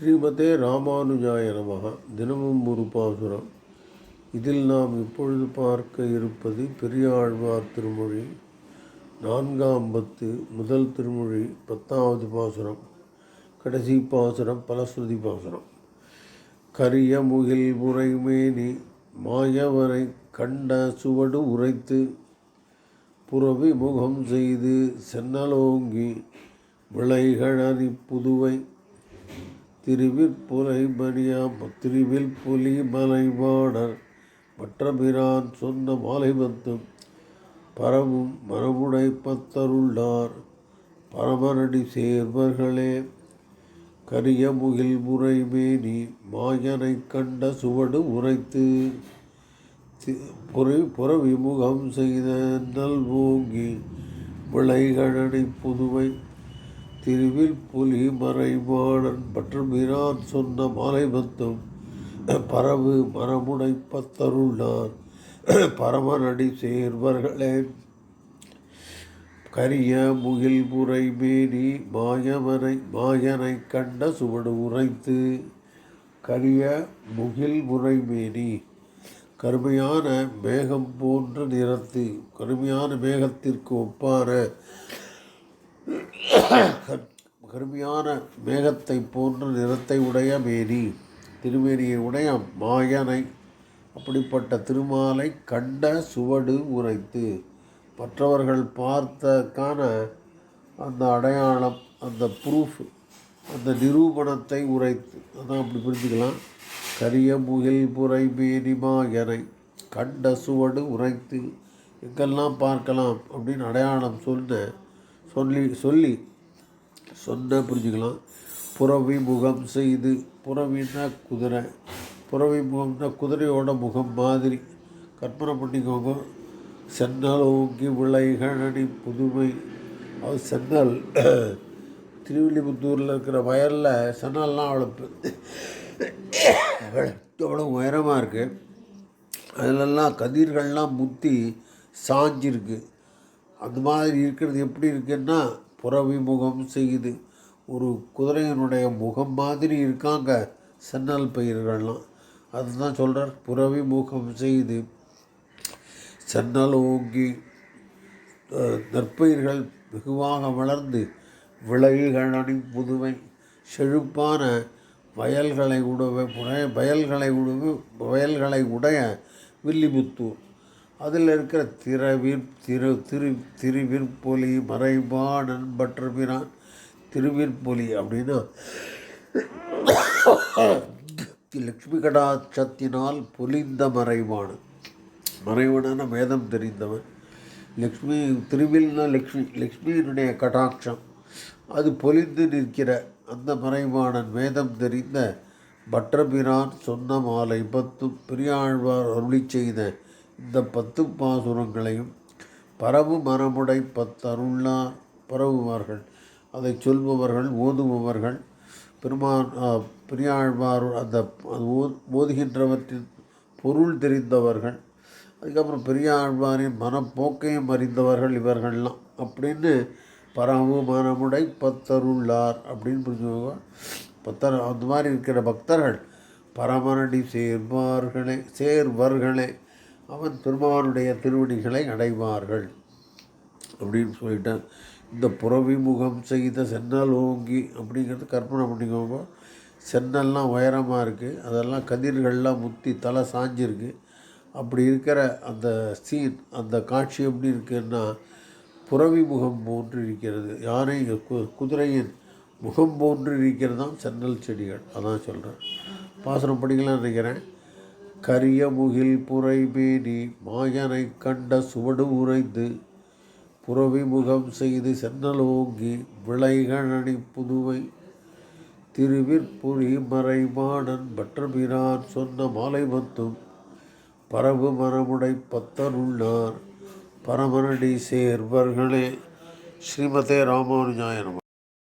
ஸ்ரீமதே ராமானுஜாய நமக. தினமும் ஒரு பாசுரம். இதில் நாம் இப்பொழுது பார்க்க இருப்பது பெரியாழ்வார் திருமொழி. நான்காம் பத்து முதல் திருமொழி பத்தாவது பாசுரம். கடைசி பாசுரம் பலஸ்ருதி பாசுரம். கரிய முகில் உரைமேனி மாயவரை கண்ட சுவடு உரைத்து புறவி முகம் செய்து சென்னலோங்கி விளைகழனி புதுவை திருவிற்புலை மணியாம் திருவில் புலி மலைவாணர் மற்றபிரான் சொன்ன மாலைபத்தும் பரவும் மரபுடை பத்தருள்ளார். பரமரடி சேர்வர்களே கரிய முகில் முறை மேனி மாயனை கண்ட சுவடு உரைத்து புரை புறவிமுகம் செய்த நல்வோங்கி விளைகழனை புதுவை திருவில் புலி மறைவாடன் மற்றும் இரான் சொன்ன மாலை பத்தும் பரவு மரமுடை பத்தருள்ளார். பரமநடி சேர்வர்களே கரிய முகில் புரை மேனி மாயவனை மாயனை கண்ட சுவடு உரைத்து கரிய முகில் முறை மேனி கருமையான மேகம் போன்ற நிறத்து கருமையான மேகத்திற்கு ஒப்பான கருமையான மேகத்தை போன்ற நிறத்தை உடைய மேனி திருமேனியை உடைய மாயனை அப்படிப்பட்ட திருமாலை கண்ட சுவடு உரைத்து மற்றவர்கள் பார்த்தக்கான அந்த அடையாளம் அந்த ப்ரூஃப் அந்த நிரூபணத்தை உரைத்து அதான் அப்படி புரிஞ்சுக்கலாம். கரிய முகில் புரை மேனி மாயனை கண்ட சுவடு உரைத்து எங்கெல்லாம் பார்க்கலாம் அப்படின்னு அடையாளம் சொன்ன சொல்லி சொல்லி. சொன்ன புரிஞ்சுக்கலாம். புறவி முகம் செய்து புறவின்னா குதிரை. புறவி முகம்னா குதிரையோட முகம் மாதிரி. கற்பனை பண்ணிக்கோங்க. சென்னல் ஓங்கி விளைகழனி புதுமை. அது சென்னல் திருவில்லிபுத்தூரில் இருக்கிற வயலில் சென்னல்லாம் அவ்வளோ அவ்வளோ உயரமாக இருக்குது அதிலெல்லாம் கதிர்கள்லாம் முத்தி சாஞ்சிருக்கு. அந்த மாதிரி இருக்கிறது எப்படி இருக்குன்னா புறவி முகம் செய்யுது. ஒரு குதிரையினுடைய முகம் மாதிரி இருக்காங்க சென்னல் பயிர்கள்லாம். அதுதான் சொல்கிறார் புறவி முகம் செய்து சென்னல் ஓங்கி நெற்பயிர்கள் நற்பயிர்கள் வெகுவாக வளர்ந்து விளைவுகளணி புதுவை செழுப்பான வயல்களை உடைய புற- வயல்களை உடவு வயல்களை உடைய வில்லிபுத்தூர் அதில் இருக்கிற திரவிற் திரு திரு திருவிற்பொலி மறைபாடன் பற்றபிரான் திருவிற்பொலி அப்படின்னா லக்ஷ்மி கடாட்சத்தினால் பொலிந்த மறைவான மறைவனான வேதம் தெரிந்தவன். லக்ஷ்மி திருவில்னா லக்ஷ்மி லக்ஷ்மியினுடைய கடாட்சம். அது பொலிந்து நிற்கிற அந்த மறைவாணன் வேதம் தெரிந்த பற்றபிரான் சொன்ன மாலை பத்தும் பெரியாழ்வார் அருளி செய்த இந்த பத்து பாசுரங்களையும் பரவு மரமுடை பத்தருள்ளார் பரவுவார்கள். அதை சொல்பவர்கள் ஓதுபவர்கள் பெருமான் பெரியாழ்வார் அந்த அது ஓதுகின்றவற்றின் பொருள் தெரிந்தவர்கள் அதுக்கப்புறம் பெரியாழ்வாரின் மனப்போக்கையும் அறிந்தவர்கள் இவர்கள்லாம். அப்படின்னு பரவு மனமுடை பத்தருள்ளார் அப்படின்னு புரிஞ்சுக்கோங்க. பத்தர் அந்த மாதிரி இருக்கிற பக்தர்கள் பரமனடி சேர்வார்களே சேர்வர்களே. அவன் பெருமானுடைய திருவடிகளை அடைவார்கள். அப்படின்னு சொல்லிட்டேன். இந்த புறவிமுகம் செய்த சென்னல் ஓங்கி அப்படிங்கிறது கற்பனை பண்ணிக்கோங்க. சென்னல்லாம் உயரமாக இருக்குது அதெல்லாம் கதிர்கள்லாம் முத்தி தலை சாஞ்சிருக்கு. அப்படி இருக்கிற அந்த சீன் அந்த காட்சி எப்படி இருக்குன்னா புறவி முகம் போன்று இருக்கிறது. யானை கு- குதிரையின் முகம் போன்று இருக்கிறதாம் சென்னல் செடிகள். அதான் சொல்கிறேன் பாசனம் படிக்கலாம் நினைக்கிறேன். கரிய முகில் புரை மேனி மாயனை கண்ட சுவடு உரைந்து புறவி முகம் செய்து சென்னலோங்கி விளைகழனி புதுவை திருவிற்புரி மறைமாடன் பற்றபிரான் சொன்ன மாலை மத்தும் பரவு மரமுடை பத்தருள்ளார் பரமரடி சேர்வர்களே. ஸ்ரீமதே ராமானுஜாயனம்